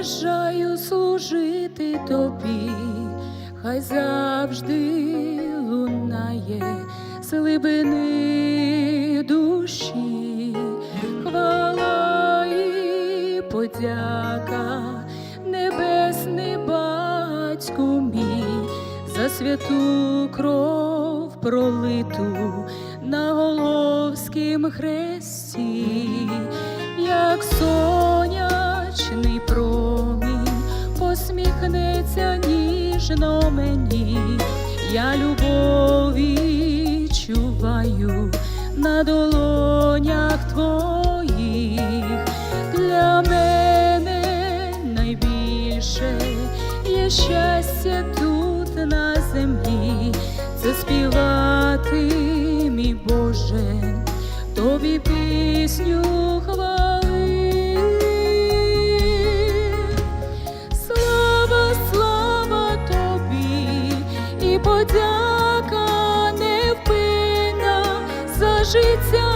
бажаю служити тобі, хай завжди лунає з глибини душі, хвала і подяка, небесний батьку мій, за святу кров пролиту на Головськім хресті, посміхнеться ніжно мені, я любов відчуваю на долонях твоїх для мене найбільше є щастя тут на землі, це співати, мій Боже, тобі пісню хвали. Подяка невпинна за життя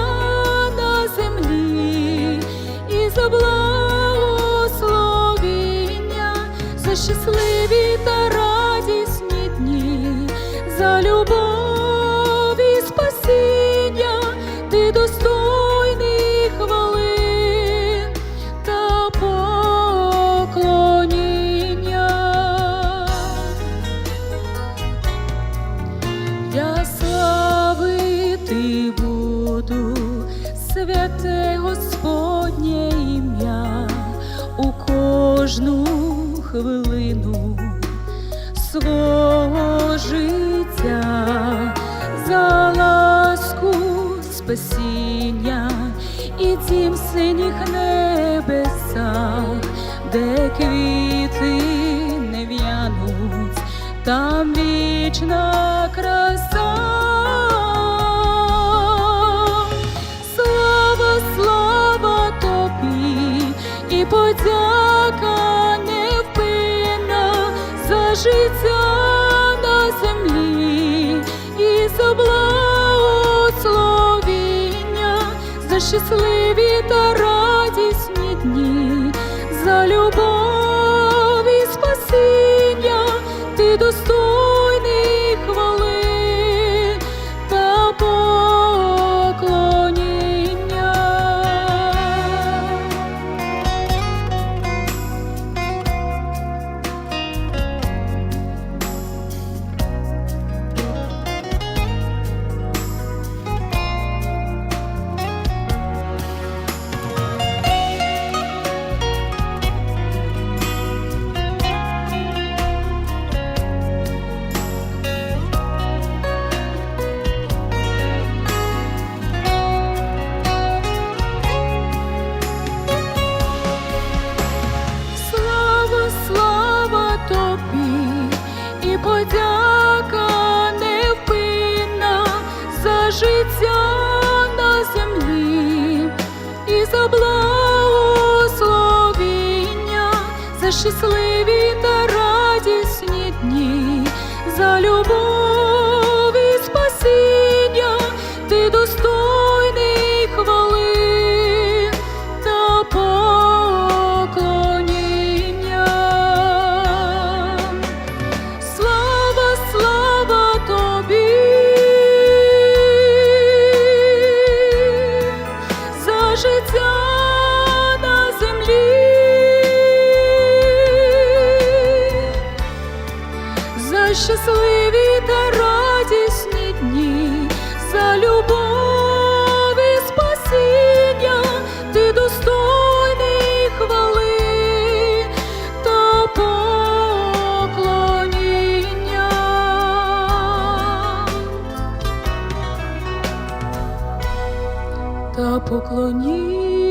на землі. І за благословіння, за щасливі та святе Господнє ім'я у кожну хвилину свого життя за ласку спасіння і тім синіх небесах, де квіти не в'януть, там вічна краса. Життя на землі і за благословіння, за щасливі та радісні дні, за любов і спасіння, ти достойний щасливі та радісні дні, за любов щасливі та радісні дні, за любов і спасіння, ти достойний хвали та поклоніння. Та поклоніння.